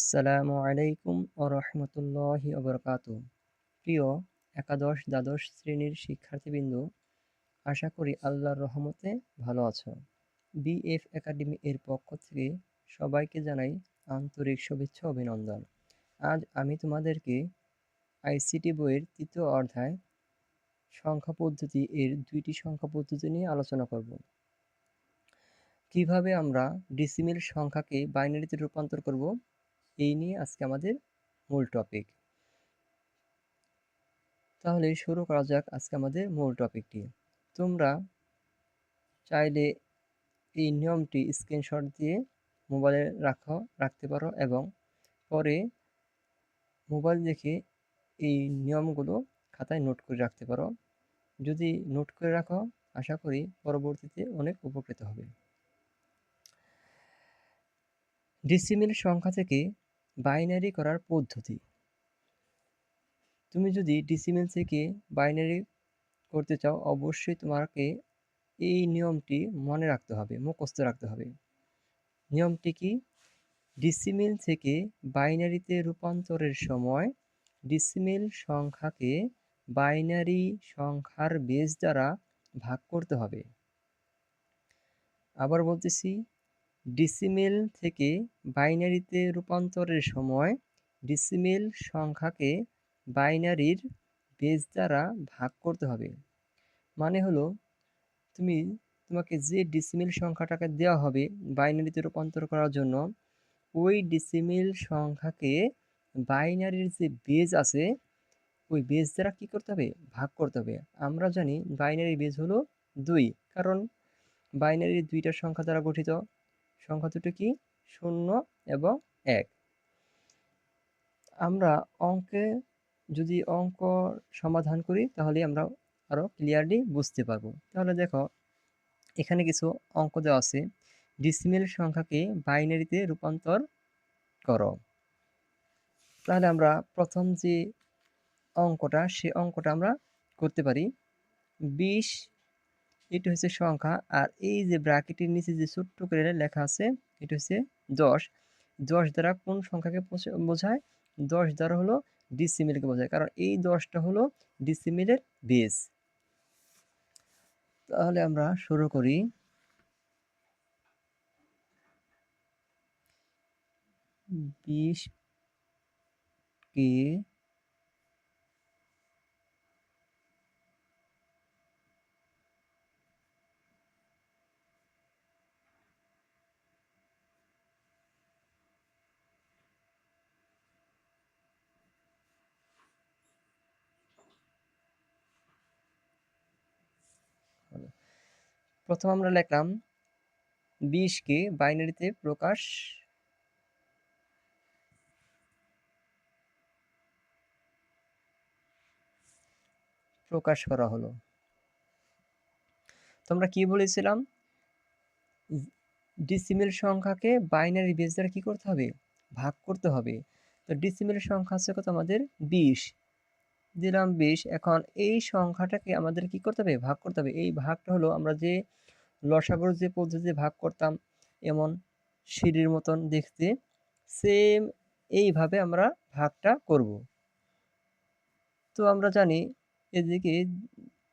আসসালামু আলাইকুম ও রহমতুল্লাহি অবরকাত প্রিয় একাদশ দ্বাদশ শ্রেণির শিক্ষার্থীবৃন্দ, আশা করি আল্লাহর রহমতে ভালো আছো। বিএফ একাডেমি এর পক্ষ থেকে সবাইকে জানাই আন্তরিক শুভেচ্ছা অভিনন্দন। আজ আমি তোমাদেরকে আইসিটি বইয়ের তৃতীয় অধ্যায় সংখ্যা পদ্ধতি এর দুইটি সংখ্যা পদ্ধতি নিয়ে আলোচনা করব। কীভাবে আমরা ডিসিমিল সংখ্যাকে বাইনারিতে রূপান্তর করব? এই নিয়ে আজকে আমাদের মূল টপিক তাহলে শুরু করা যাক আজকে আমাদের মূল টপিকটি তোমরা চাইলে এই নিয়মটি স্ক্রিনশট দিয়ে মোবাইলে রাখো, রাখতে পারো এবং পরে মোবাইল দেখে এই নিয়মগুলো খাতায় নোট করে রাখতে পারো। যদি নোট করে রাখো, আশা করি পরবর্তীতে অনেক উপকৃত হবে। ডিসিমিল সংখ্যা থেকে বাইনারি করার পদ্ধতি। তুমি যদি ডিসিমিল থেকে বাইনারি করতে চাও, অবশ্যই তোমাকে এই নিয়মটি মনে রাখতে হবে, মুখস্থ রাখতে হবে। নিয়মটি কি? ডিসিমিল থেকে বাইনারিতে রূপান্তরের সময় ডিসিমিল সংখ্যাকে বাইনারি সংখ্যার বেজ দ্বারা ভাগ করতে হবে। আবার বলতেছি ডিসিমেল থেকে বাইনারিতে রূপান্তরের সময় ডিসিমেল সংখ্যাকে বাইনারির বেজ দ্বারা ভাগ করতে হবে। মানে হলো, তুমি, তোমাকে যে ডিসিমিল সংখ্যাটাকে দেওয়া হবে বাইনারিতে রূপান্তর করার জন্য, ওই ডিসিমিল সংখ্যাকে বাইনারির যে বেজ আছে, ওই বেজ দ্বারা কি করতে হবে? ভাগ করতে হবে। আমরা জানি বাইনারি বেজ হলো দুই, কারণ বাইনারির দুইটা সংখ্যা দ্বারা গঠিত। সংখ্যা দুটো কি? শূন্য এবং এক। আমরা অঙ্কে যদি অঙ্ক সমাধান করি, তাহলে আমরা আরও ক্লিয়ারলি বুঝতে পারব। তাহলে দেখো, এখানে কিছু অঙ্ক দেওয়া আছে। ডিসিমেল সংখ্যাকে বাইনারিতে রূপান্তর করো। তাহলে আমরা প্রথম যে অঙ্কটা, সে অঙ্কটা আমরা করতে পারি। বিশ এটা হচ্ছে সংখ্যা। আর এই যে ব্র্যাকেটের নিচে যে ছোট্ট করে লেখা আছে, এটা হচ্ছে দশ। দশ দ্বারা কোন সংখ্যাকে বোঝায়? দশ দ্বারা হলো ডিসিমিলকে বোঝায়। কারণ এই দশটা হলো ডিসিমিলের বেস তাহলে আমরা শুরু করি। বিশ কে প্রথম আমরা লিখলাম বিশকে বাইনারিতে প্রকাশ? প্রকাশ করা হলো। তোমরা কি বলেছিলাম? ডিসিমেল সংখ্যাকে বাইনারি বেস দ্বারা কি করতে হবে? ভাগ করতে হবে। তো ডিসিমেল সংখ্যা আছে কত আমাদের? বিশ। দিলাম বিশ। এখন এই সংখ্যাটাকে আমাদের কি করতে হবে? ভাগ করতে হবে। এই ভাগটা হলো আমরা যে লসাগর যে পদ্ধতিতে ভাগ করতাম, এমন সিঁড়ির মতন দেখতে সেম এইভাবে আমরা ভাগটা করব। তো আমরা জানি এদিকে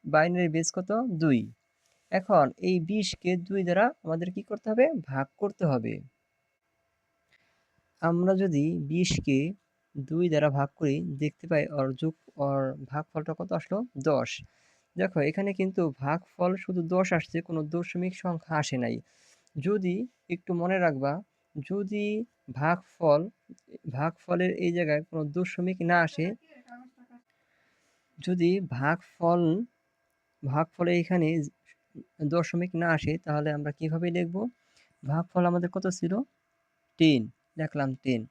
বাইনারি বেস কত? দুই। এখন এই বিশকে দুই দ্বারা আমাদের কি করতে হবে? ভাগ করতে হবে। আমরা যদি বিশকে দুই দ্বারা ভাগ করি, দেখতে পাই ওর যোগ ওর ভাগফলটা কত আসলো? দশ। দেখো, এখানে কিন্তু ভাগফল শুধু দশ আসছে, কোনো দশমিক সংখ্যা আসে নাই। যদি একটু মনে রাখবা, যদি ভাগফল, ভাগফলের এই জায়গায় কোনো দশমিক না আসে, যদি ভাগফল, ভাগফলে এখানে দশমিক না আসে, তাহলে আমরা কীভাবে লিখব? ভাগফল আমাদের কত ছিল? টেন, দেখলাম টেন।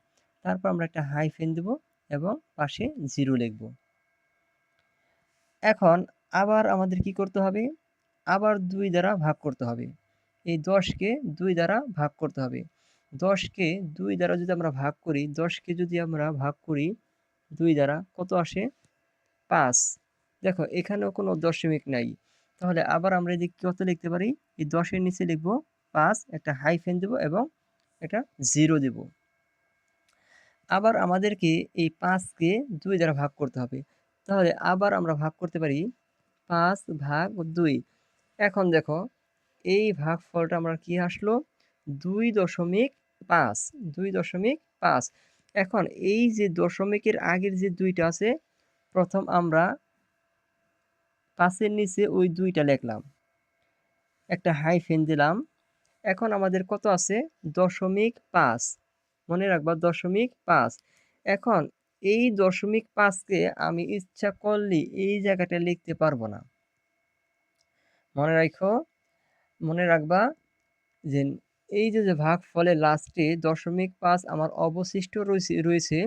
তারপর আমরা একটা হাইফেন দেব এবং পাশে জিরো লিখব। এখন আবার আমাদের কি করতে হবে? আবার দুই দ্বারা ভাগ করতে হবে। এই দশকে দুই দ্বারা ভাগ করতে হবে। দশকে দুই দ্বারা যদি আমরা ভাগ করি দশকে যদি আমরা ভাগ করি, দুই দ্বারা কত আসে? পাঁচ। দেখো, এখানেও কোনো দশমিক নাই। তাহলে আবার আমরা এদিকে কত লিখতে পারি? এই দশের নিচে লিখব পাঁচ, একটা হাইফেন দেব এবং একটা জিরো দেব। আবার আমাদেরকে এই পাঁচকে দুই দ্বারা ভাগ করতে হবে। তাহলে আবার আমরা ভাগ করতে পারি পাঁচ ভাগ দুই। এখন দেখো, এই ভাগ ফলটা আমরা কি আসলো? দুই দশমিক পাঁচ, দুই দশমিক পাঁচ। এখন এই যে দশমিকের আগের যে দুইটা আছে, প্রথম আমরা পাঁচের নিচে ওই দুইটা লিখলাম। একটা হাইফেন দিলাম। এখন আমাদের কত আছে? দশমিক পাঁচ। মনে রাখবা দশমিক পাঁচ। এখন এই দশমিক পাঁচকে আমি ইচ্ছা করলে এই জায়গাটা লিখতে পারব না। মনে রাখো মনে রাখবা যে এই যে ভাগ ফলে লাস্টে দশমিক পাঁচ আমার অবশিষ্ট রয়েছে রয়েছে,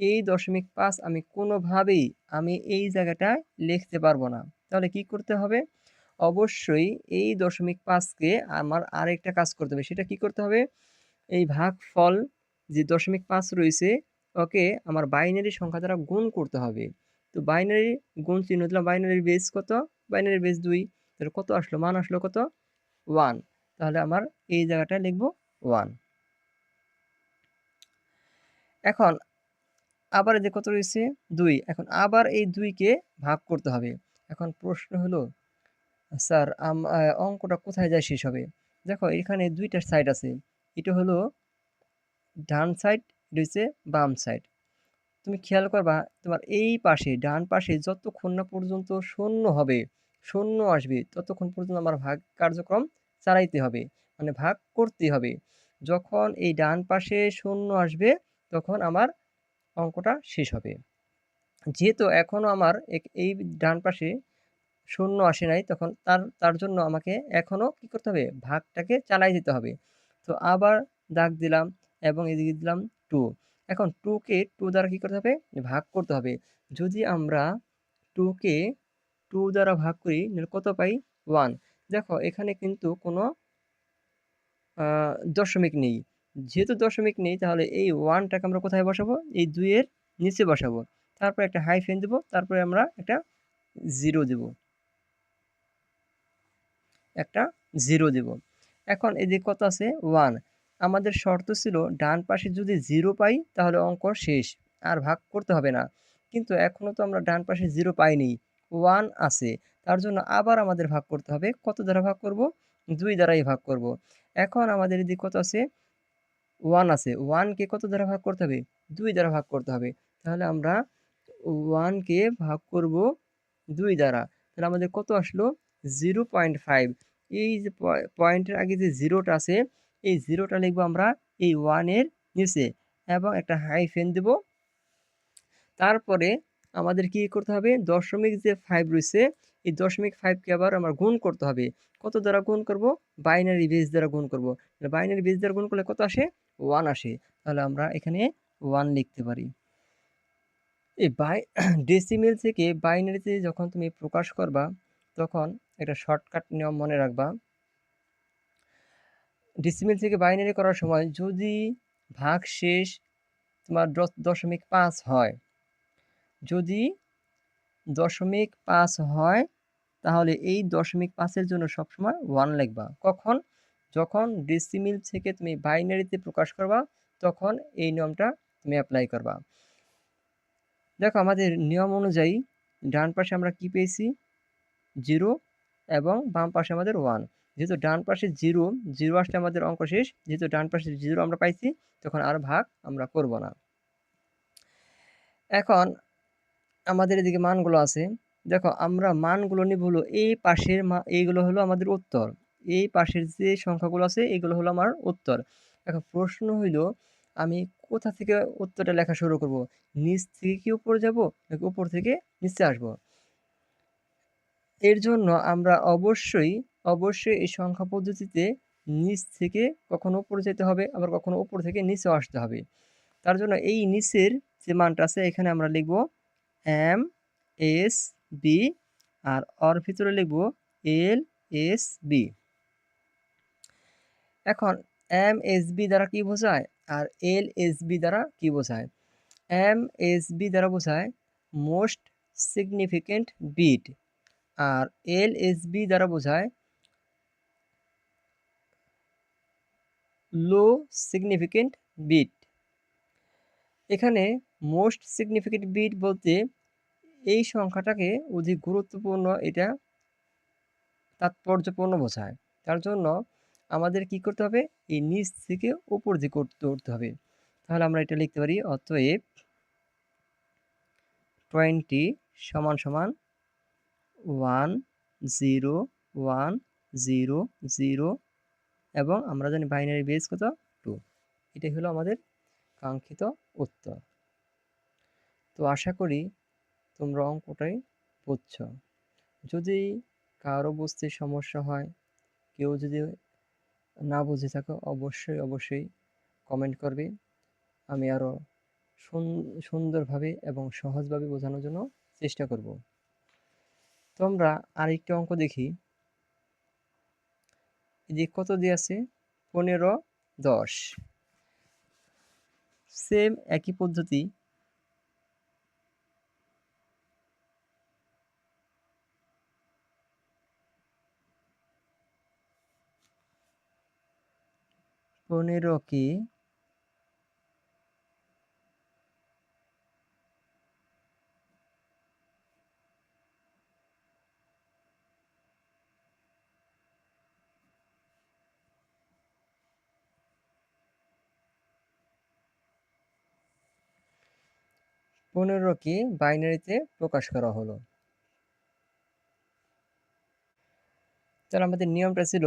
এই দশমিক পাঁচ আমি কোনোভাবেই আমি এই জায়গাটায় লিখতে পারব না। তাহলে কি করতে হবে? অবশ্যই এই দশমিক পাঁচকে আমার আরেকটা কাজ করতে হবে। সেটা কি করতে হবে? এই ভাগ ফল যে দশমিক পাঁচ রয়েছে ওকে আমার বাইনারি সংখ্যা দ্বারা গুণ করতে হবে। তো বাইনারি গুণ চিহ্ন দিলাম বাইনারির বেস কত? বাইনারি বেস দুই। তাহলে কত আসলো? মান আসলো কত? ওয়ান তাহলে আমার এই জায়গাটায় লিখব ওয়ান এখন আবার যে কত রয়েছে? দুই। এখন আবার এই দুইকে ভাগ করতে হবে। এখন প্রশ্ন হলো, স্যার অঙ্কটা কোথায় যায় শেষ হবে? দেখো এখানে দুইটা সাইড আছে। এটা হলো ডান সাইড এটা হচ্ছে বাম সাইড তুমি খেয়াল করবা, তোমার এই পাশে, ডান পাশে যতক্ষণ না পর্যন্ত শূন্য হবে, শূন্য আসবে, ততক্ষণ পর্যন্ত আমার ভাগ কার্যক্রম চালাইতে হবে মানে ভাগ করতে হবে। যখন এই ডান পাশে শূন্য আসবে, তখন আমার অঙ্কটা শেষ হবে। যেহেতু এখনও আমার এই ডান পাশে শূন্য আসে নাই, তখন তার তার জন্য আমাকে এখনও কি করতে হবে? ভাগটাকে চালাই দিতে হবে। তো আবার দাগ দিলাম এবং এদিকে দিলাম টু এখন টুকে টু দ্বারা কী করতে হবে? ভাগ করতে হবে। যদি আমরা টুকে টু দ্বারা ভাগ করি কত পাই? ওয়ান দেখো, এখানে কিন্তু কোনো দশমিক নেই। যেহেতু দশমিক নেই, তাহলে এই ওয়ানটাকে আমরা কোথায় বসাবো? এই দুইয়ের নিচে বসাবো। তারপর একটা হাইফেন দেবো, তারপরে আমরা একটা জিরো দেব। একটা জিরো দেব। এখন এদিকে কত আছে? ওয়ান আমাদের শর্ত ছিল ডান পাশে যদি জিরো পাই, তাহলে অঙ্ক শেষ। আর ভাগ করতে হবে না। কিন্তু এখনও তো আমরা ডান পাশে জিরো পাইনি। ওয়ান আছে। তার জন্য আবার আমাদের ভাগ করতে হবে। কত দ্বারা ভাগ করব? দুই দ্বারাই ভাগ করব। এখন আমাদের এদিকে কত আছে? ওয়ান আছে। ওয়ানকে কত দ্বারা ভাগ করতে হবে? দুই দ্বারা ভাগ করতে হবে। তাহলে আমরা ওয়ানকে ভাগ করব দুই দ্বারা। তাহলে আমাদের কত আসলো? জিরো পয়েন্ট ফাইভ এই যে পয়েন্টের আগে যে জিরোটা আছে এই জিরোটা লিখব আমরা এই ওয়ানের নিচে এবং একটা হাইফেন দেব। তারপরে আমাদের কি করতে হবে? দশমিক যে ফাইভ রয়েছে, এই দশমিক ফাইভকে আবার আমার গুণ করতে হবে। কত দ্বারা গুণ করব? বাইনারি বেস দ্বারা গুণ করব। বাইনারি বেস দ্বারা গুণ করলে কত আসে? ওয়ান আসে। তাহলে আমরা এখানে ওয়ান লিখতে পারি। এই বাই ডেসিমেল থেকে বাইনারিতে যখন তুমি প্রকাশ করবা, তখন একটা শর্টকাট নিয়ম মনে রাখবা। ডিসিমেল থেকে বাইনারি করার সময় যদি ভাগ শেষ তোমার দশমিক পাঁচ হয়, যদি দশমিক পাঁচ হয়, তাহলে এই দশমিক পাঁচের জন্য সবসময় ওয়ান লিখবা। কখন? যখন ডিসিমিল থেকে তুমি বাইনারিতে প্রকাশ করবা, তখন এই নিয়মটা তুমি অ্যাপ্লাই করবা। দেখো আমাদের নিয়ম অনুযায়ী ডান পাশে আমরা কি পেয়েছি? জিরো এবং বাম পাশে আমাদের ওয়ান যেহেতু ডান পাশে জিরো জিরো আসলে আমাদের অঙ্ক শেষ। যেহেতু ডান পাশে জিরো আমরা পাইছি, তখন আর ভাগ আমরা করব না। এখন আমাদের এদিকে মানগুলো আছে। দেখো, আমরা মানগুলো নিব হলো এই পাশের মা, এইগুলো হলো আমাদের উত্তর। এই পাশের যে সংখ্যাগুলো আছে, এগুলো হলো আমার উত্তর। এখন প্রশ্ন হইল, আমি কোথা থেকে উত্তরটা লেখা শুরু করব? নিচ থেকে কি উপরে যাব, নাকি উপর থেকে নিচে আসব? এর জন্য আমরা অবশ্যই অবশ্যই এই সংখ্যা পদ্ধতিতে নিচ থেকে কখনো উপরে যেতে হবে, আবার কখনো উপর থেকে নিচেও আসতে হবে। তার জন্য এই নিচের যে মানটা আছে, এখানে আমরা লিখব এম, এস, বি, আর ওর ভিতরে লিখব এল, এস, বি। এখন এম, এস, বি দ্বারা কি বোঝায়? আর এল, এস, বি দ্বারা কি বোঝায়? এম, এস, বি দ্বারা বোঝায় মোস্ট সিগনিফিকেন্ট বিট। আর এল, এস, বি দ্বারা বোঝায় লো সিগনিফিকেন্ট বিট। এখানে মোস্ট সিগনিফিকেন্ট বিট বলতে এই সংখ্যাটাকে অধিক গুরুত্বপূর্ণ, এটা তাৎপর্যপূর্ণ বোঝায়। তার জন্য আমাদের কি করতে হবে? এই নিচ থেকে উপর দিকে উঠতে হবে। তাহলে আমরা এটা লিখতে পারি, অতএব টোয়েন্টি সমান সমান one zero one zero zero এবং আমরা জানি বাইনারি বেস কত? টু এটাই হলো আমাদের কাঙ্ক্ষিত উত্তর। তো আশা করি তোমরা অঙ্কটাই বুঝছ। যদি কারও বুঝতে সমস্যা হয়, কেউ যদি না বুঝে থাকো, অবশ্যই অবশ্যই কমেন্ট করবে। আমি আরও সুন্দরভাবে এবং সহজভাবে বোঝানোর জন্য চেষ্টা করব। তোমরা আরেকটি অঙ্ক দেখি। যে কত দিয়ে আছে? পনেরো দশ। সেম একই পদ্ধতি। পনেরোকে পনেরোকে বাইনারিতে প্রকাশ করা হলো। তাহলে আমাদের নিয়মটা ছিল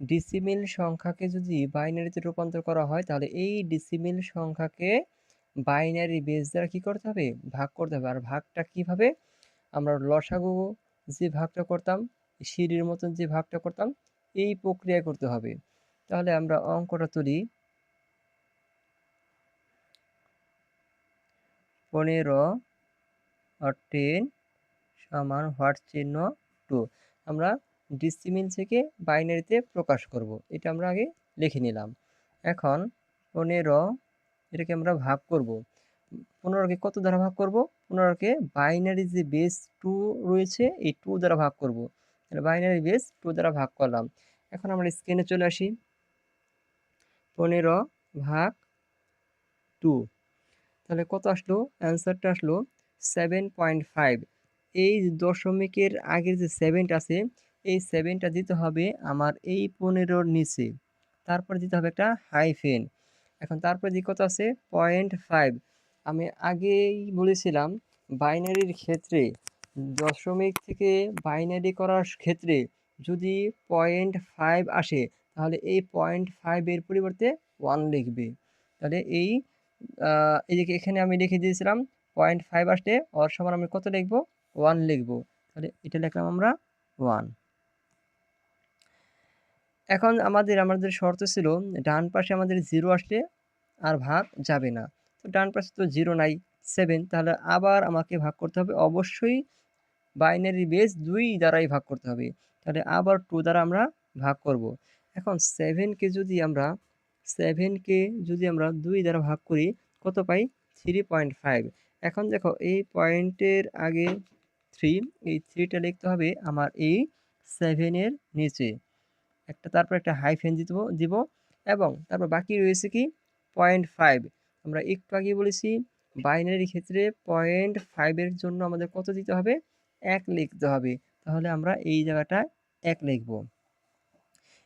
ডিসিমিল সংখ্যাকে যদি বাইনারিতে রূপান্তর করা হয়, তাহলে এই ডিসিমিল সংখ্যাকে বাইনারি বেস দ্বারা কী করতে হবে? ভাগ করতে হবে। আর ভাগটা কীভাবে? আমরা লসাগু যে ভাগটা করতাম, সিঁড়ির মতন যে ভাগটা করতাম, এই প্রক্রিয়া করতে হবে। তাহলে আমরা অঙ্কটা তুলি। পনেরো টেন সমান হোয়াট চিহ্ন টু। আমরা ডিসিমিল থেকে বাইনারিতে প্রকাশ করব। এটা আমরা আগে লিখে নিলাম। এখন পনেরো এটাকে আমরা ভাগ করব। পনেরোকে কত দ্বারা ভাগ করব? পনেরোকে বাইনারি যে বেস টু রয়েছে, এই টু দ্বারা ভাগ করব। তাহলে বাইনারি বেস টু দ্বারা ভাগ করলাম। এখন আমরা স্ক্রিনে চলে আসি। পনেরো ভাগ টু তাহলে কত আসলো? অ্যান্সারটা আসলো সেভেন পয়েন্ট ফাইভ এই দশমিকের আগের যে সেভেনটা আছে, এই সেভেনটা দিতে হবে আমার এই পনেরোর নিচে। তারপর দিতে হবে একটা হাইফেন এখন তারপরে যে কত আছে? পয়েন্ট ফাইভ আমি আগেই বলেছিলাম, বাইনারির ক্ষেত্রে, দশমিক থেকে বাইনারি করার ক্ষেত্রে যদি পয়েন্ট ফাইভ আসে, তাহলে এই পয়েন্ট ফাইভের পরিবর্তে ওয়ান লিখবে। তাহলে এই এদিকে এখানে আমি লিখে দিয়েছিলাম পয়েন্ট ফাইভ আসলে অর সমান আমি কত লিখব? ওয়ান লিখব। তাহলে এটা লিখলাম আমরা ওয়ান এখন আমাদের আমাদের শর্ত ছিল, ডান পাশে আমাদের জিরো আসলে আর ভাগ যাবে না। তো ডান পাশে তো জিরো নাই সেভেন তাহলে আবার আমাকে ভাগ করতে হবে। অবশ্যই বাইনারি বেস দুই দ্বারাই ভাগ করতে হবে। তাহলে আবার টু দ্বারা আমরা ভাগ করব। এখন সেভেনকে যদি আমরা সেভেনকে যদি আমরা দুই দ্বারা ভাগ করি, কত পাই? থ্রি পয়েন্ট ফাইভ এখন দেখো, এই পয়েন্টের আগে থ্রি এই থ্রিটা লিখতে হবে আমার এই সেভেনের নিচে। একটা তারপর একটা হাইফেন দিব দিব, এবং তারপর বাকি রয়েছে কি? পয়েন্ট ফাইভ আমরা একটু আগে বলেছি বাইনারি ক্ষেত্রে পয়েন্ট ফাইভের জন্য আমাদের কত দিতে হবে? এক লিখতে হবে। তাহলে আমরা এই জায়গাটা এক লিখব।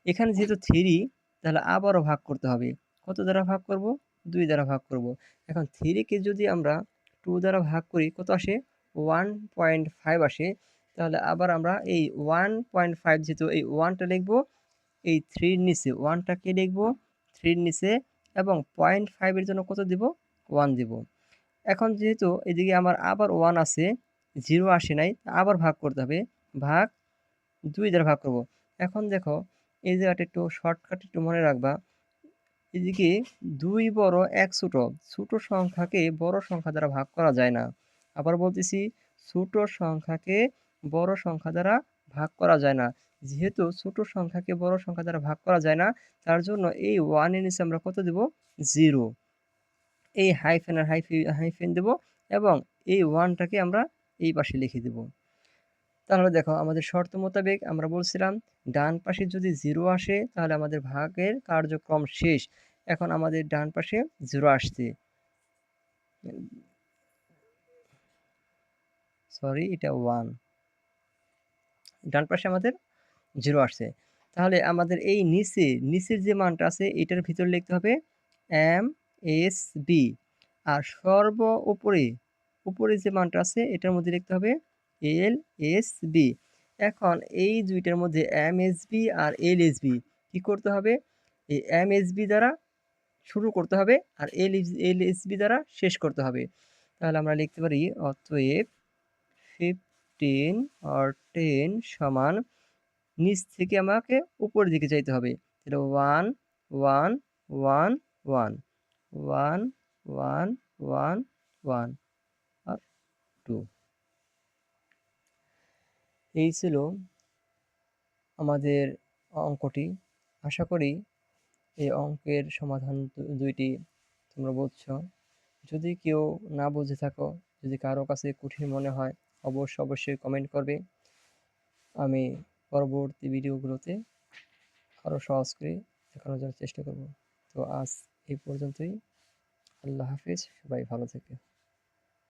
এখানে যেহেতু থ্রি তাহলে আবারও ভাগ করতে হবে। কত দ্বারা ভাগ করব? দুই দ্বারা ভাগ করব। এখন থ্রিকে যদি আমরা টু দ্বারা ভাগ করি, কত আসে? ওয়ান পয়েন্ট ফাইভ আসে। তাহলে আবার আমরা এই ওয়ান পয়েন্ট ফাইভ যেহেতু এই ওয়ানটা লিখব, এই থ্রির নিচে ওয়ানটাকে লিখব থ্রির নিচে, এবং পয়েন্ট ফাইভের জন্য কত দিব? ওয়ান দিব। এখন যেহেতু এদিকে আমার আবার ওয়ান আছে জিরো আসে নাই, আবার ভাগ করতে হবে। ভাগ দুই দ্বারা ভাগ করব। এখন দেখো এই জায়গাটা একটু শর্টকাট একটু মনে রাখবা। এদিকে দুই বড় এক ছোট ছোট সংখ্যাকে বড় সংখ্যা দ্বারা ভাগ করা যায় না। আবার বলতেছি, ছোট সংখ্যাকে বড় সংখ্যা দ্বারা ভাগ করা যায় না। যেহেতু ছোট সংখ্যাকে বড় সংখ্যা দ্বারা ভাগ করা যায় না, তার জন্য এই ওয়ানের নিচে আমরা কত দেব? জিরো এই হাইফেন আর হাইফি হাইফেন দেব এবং এই ওয়ানটাকে আমরা এই পাশে লিখে দেব। তাহলে দেখো আমাদের শর্ত মোতাবেক আমরা বলছিলাম, ডান পাশে যদি জিরো আসে, তাহলে আমাদের ভাগের কার্যক্রম শেষ। এখন আমাদের ডান পাশে জিরো আসছে। সরি এটা ওয়ান ডান পাশে আমাদের জিরো আসছে। তাহলে আমাদের এই নিচে, নিচের যে মানটা আছে, এটার ভিতরে লিখতে হবে এম এস বি আর সর্ব উপরে উপরে যে মানটা আছে, এটার মধ্যে লিখতে হবে এল এস বি। এখন এই দুইটার মধ্যে এম এস বি আর এল এস বি কী করতে হবে? এই এম বি দ্বারা শুরু করতে হবে আর এল এল এস বি দ্বারা শেষ করতে হবে। তাহলে আমরা লিখতে পারি অতএব ফিফটিন আর টেন সমান নিচ থেকে আমাকে উপরের দিকে যাইতে হবে। তাহলে one one one one one one one one আর টু এই ছিল আমাদের অঙ্কটি। আশা করি এই অঙ্কের সমাধান দুইটি তোমরা বুঝছ। যদি কেউ না বুঝে থাকো, যদি কারও কাছে কঠিন মনে হয়, অবশ্য অবশ্যই কমেন্ট করবে। আমি পরবর্তী ভিডিওগুলোতে আরও সহজ করে দেখানোর জন্য চেষ্টা করব। তো আজ এই পর্যন্তই। আল্লাহ হাফিজ, সবাই ভালো থেকে।